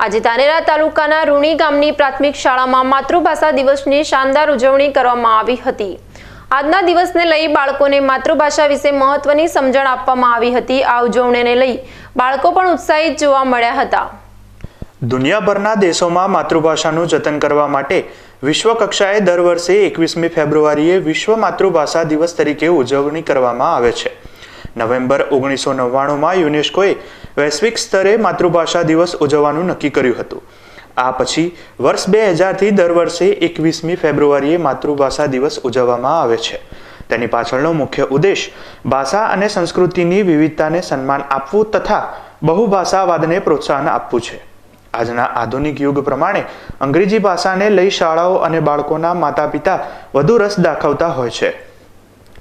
આજે ધાનેરા તાલુકાના રૂણી ગામની પ્રાથમિક શાળામાં માતૃભાષા દિવસની શાનદાર ઉજવણી કરવામાં આવી હતી. આજના દિવસને લઈ બાળકોને માતૃભાષા વિશે મહત્વની સમજણ આપવામાં આવી હતી. આ ઉજવણીને લઈ બાળકો પણ ઉત્સાહિત જોવા મળ્યા હતા. દુનિયાભરના દેશોમાં માતૃભાષાનું જતન કરવા માટે વિશ્વ કક્ષાએ દર વર્ષે એકવીસમી ફેબ્રુઆરીએ વિશ્વ માતૃભાષા દિવસ તરીકે ઉજવણી કરવામાં આવે છે. નવેમ્બર ઓગણીસો નવ્વાણુંમાં યુનેસ્કોએ વૈશ્વિક સ્તરે માતૃભાષા દિવસ ઉજવવાનું નક્કી કર્યું હતું. આ પછી વર્ષ બે હજારથી દર વર્ષે એકવીસમી ફેબ્રુઆરીએ માતૃભાષા દિવસ ઉજવવામાં આવે છે. તેની પાછળનો મુખ્ય ઉદ્દેશ ભાષા અને સંસ્કૃતિની વિવિધતાને સન્માન આપવું તથા બહુભાષાવાદને પ્રોત્સાહન આપવું છે. આજના આધુનિક યુગ પ્રમાણે અંગ્રેજી ભાષાને લઈ શાળાઓ અને બાળકોના માતા પિતા વધુ રસ દાખવતા હોય છે.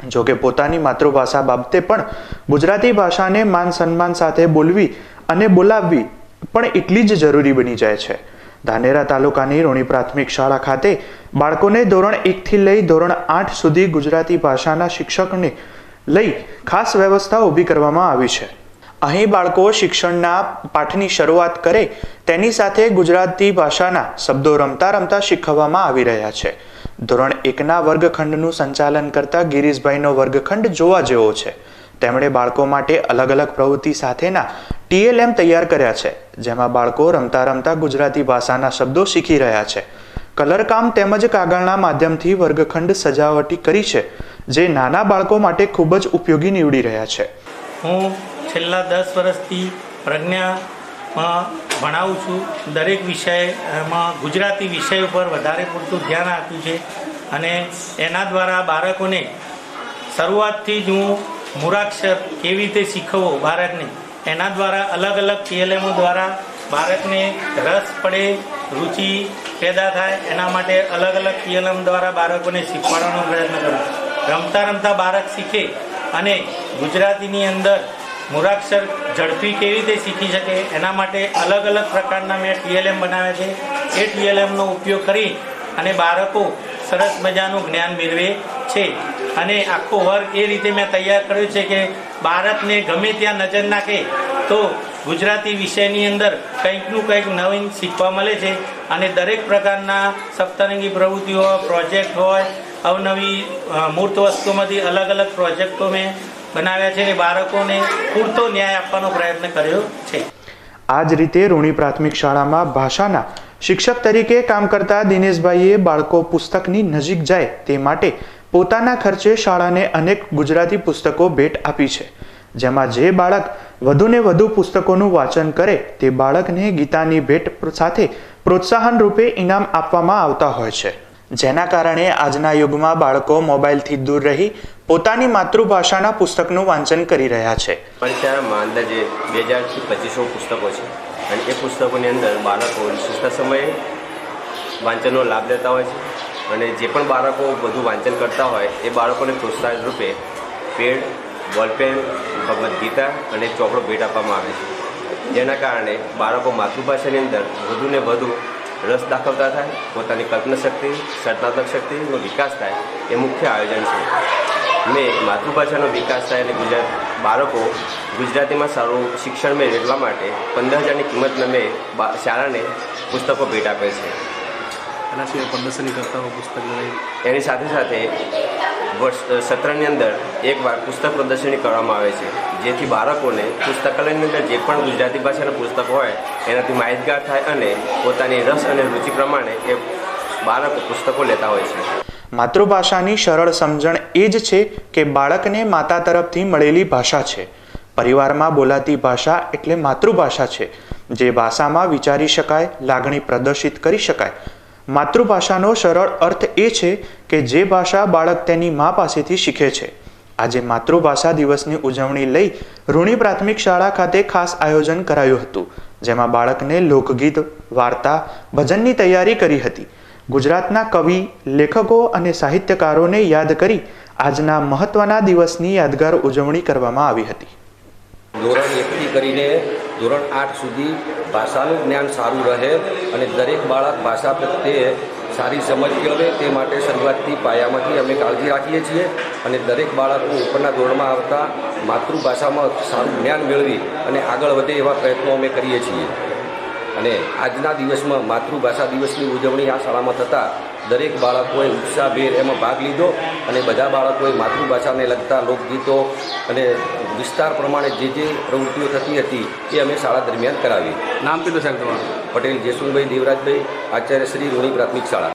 જો કે પોતાની માતૃભાષા બાબતે પણ ગુજરાતી ભાષાને માન સન્માન સાથે બોલવી અને બોલાવવી પણ એટલી જ જરૂરી બની જાય છે. ધાનેરા તાલુકાની રોણી પ્રાથમિક શાળા ખાતે બાળકોને ધોરણ એકથી લઈ ધોરણ આઠ સુધી ગુજરાતી ભાષાના શિક્ષકને લઈ ખાસ વ્યવસ્થા ઊભી કરવામાં આવી છે. અહીં બાળકો શિક્ષણના પાઠની શરૂઆત કરે તેની સાથે ગુજરાતી ભાષાના શબ્દો રમતા રમતા શીખવવામાં આવી રહ્યા છે. ધોરણ એકના વર્ગખંડનું સંચાલન કરતા ગિરીશભાઈનો વર્ગખંડ જોવા જેવો છે. તેમણે બાળકો માટે અલગ અલગ પ્રવૃત્તિ સાથેના ટીએલએમ તૈયાર કર્યા છે, જેમાં બાળકો રમતા રમતા ગુજરાતી ભાષાના શબ્દો શીખી રહ્યા છે. કલરકામ તેમજ કાગળના માધ્યમથી વર્ગખંડ સજાવટી કરી છે, જે નાના બાળકો માટે ખૂબ જ ઉપયોગી નીવડી રહ્યા છે. હું છેલ્લા દસ વર્ષથી પ્રજ્ઞામાં ભણાવું છું. દરેક વિષયમાં ગુજરાતી વિષય ઉપર વધારે પૂરતું ધ્યાન આપ્યું છે અને એના દ્વારા બાળકોને શરૂઆતથી જ હું મૂળાક્ષર કેવી રીતે શીખવવો બાળકને, એના દ્વારા અલગ અલગ પીએલએમઓ દ્વારા બાળકને રસ પડે, રુચિ પેદા થાય, એના માટે અલગ અલગ ટીએલએમ દ્વારા બાળકોને શીખવાડવાનો પ્રયત્ન કરું રમતા રમતા બાળક શીખે અને ગુજરાતીની અંદર મૂળાક્ષર ઝડપી કેવી રીતે શીખી શકે એના માટે અલગ અલગ પ્રકારના મેં ટીએલએમ બનાવ્યા છે. એ ટીએલએમનો ઉપયોગ કરી અને બાળકો સરસ મજાનું જ્ઞાન મેળવે છે. અને આખો વર્ગ એ રીતે મેં તૈયાર કર્યો છે કે બાળકને ગમે ત્યાં નજર નાખે તો ગુજરાતી વિષયની અંદર કંઈકનું કંઈક નવીન શીખવા મળે છે. અને દરેક પ્રકારના સપ્તરંગી પ્રવૃત્તિઓ, પ્રોજેક્ટ હોય અવનવી મૂર્ત વસ્તુઓમાંથી અલગ અલગ પ્રોજેક્ટો મેં બનાવ્યા છે અને બાળકોને પૂરતો ન્યાય આપવાનો પ્રયત્ન કર્યો છે. આ જ રીતે રૂણી પ્રાથમિક શાળામાં ભાષાના શિક્ષક તરીકે કામ કરતા દિનેશભાઈએ બાળકો પુસ્તકની નજીક જાય તે માટે પોતાના ખર્ચે શાળાને અનેક ગુજરાતી પુસ્તકો ભેટ આપી છે. જેમાં જે બાળક વધુને વધુ પુસ્તકોનું વાંચન કરે તે બાળકને ગીતાની ભેટ સાથે પ્રોત્સાહન રૂપે ઇનામ આપવામાં આવતા હોય છે. જેના કારણે આજના યુગમાં બાળકો મોબાઈલથી દૂર રહી પોતાની માતૃભાષાના પુસ્તકનું વાંચન કરી રહ્યા છે. પણ અંદર અંદાજે બે હજારથી પચીસો પુસ્તકો છે અને એ પુસ્તકોની અંદર બાળકો વિશિષ્ટ સમયે વાંચનનો લાભ લેતા હોય છે અને જે પણ બાળકો વધુ વાંચન કરતા હોય એ બાળકોને પ્રોત્સાહન રૂપે પેડ, બોલપેન, ભગવદ્ ગીતા અને ચોપડો ભેટ આપવામાં આવે છે. જેના કારણે બાળકો માતૃભાષાની અંદર વધુને વધુ રસ દાખવતા થાય પોતાની કલ્પના શક્તિ સર્જનાત્મક શક્તિનો વિકાસ થાય એ મુખ્ય આયોજન છે. મેં માતૃભાષાનો વિકાસ થાય અને ગુજરાત બાળકો ગુજરાતીમાં સારું શિક્ષણ મેળવવા માટે પંદર હજારની કિંમતના મેં શાળાને પુસ્તકો ભેટ આપે છે. એના સિવાય પંદરસોની કરતા પુસ્તક એની સાથે સાથે વર્ષ સત્રની અંદર એકવાર પુસ્તક પ્રદર્શની કરવામાં આવે છે, જેથી બાળકોને પુસ્તકાલયની અંદર જે પણ ગુજરાતી ભાષાના પુસ્તક હોય, એનાથી માહિતગાર થાય અને પોતાની રસ અને રુચિ પ્રમાણે એ બાળકો પુસ્તકો લેતા હોય છે. માતૃભાષાની સરળ સમજણ એ જ છે કે બાળકને માતા તરફથી મળેલી ભાષા છે. પરિવારમાં બોલાતી ભાષા એટલે માતૃભાષા છે, જે ભાષામાં વિચારી શકાય, લાગણી પ્રદર્શિત કરી શકાય માતૃભાષાનો સરળ અર્થ એ છે કે જે ભાષા બાળક તેની મા પાસેથી શીખે છે. આજે માતૃભાષા દિવસની ઉજવણી લઈ ઋણી પ્રાથમિક શાળા ખાતે ખાસ આયોજન કરાયું હતું, જેમાં બાળકને લોકગીત, વાર્તા, ભજનની તૈયારી કરી હતી. ગુજરાતના કવિ, લેખકો અને સાહિત્યકારોને યાદ કરી આજના મહત્વના દિવસની યાદગાર ઉજવણી કરવામાં આવી હતી. ધોરણ એકથી કરીને ધોરણ આઠ સુધી ભાષાનું જ્ઞાન સારું રહે અને દરેક બાળક ભાષા પ્રત્યે સારી સમજ કેળવે તે માટે શરૂઆતથી પાયામાંથી અમે કાળજી રાખીએ છીએ અને દરેક બાળકો ઉપરના ધોરણમાં આવતા માતૃભાષામાં સારું જ્ઞાન મેળવી અને આગળ વધે એવા પ્રયત્નો અમે કરીએ છીએ. અને આજના દિવસમાં માતૃભાષા દિવસની ઉજવણી આ શાળામાં થતાં દરેક બાળકોએ ઉત્સાહભેર એમાં ભાગ લીધો અને બધા બાળકોએ માતૃભાષાને લગતા લોકગીતો અને વિસ્તાર પ્રમાણે જે જે પ્રવૃત્તિઓ થતી હતી એ અમે શાળા દરમિયાન કરાવી. નામ કીધું સાહેબ તમારું? પટેલ જેસુભાઈ દેવરાજભાઈ આચાર્ય શ્રી રૂણી પ્રાથમિક શાળા.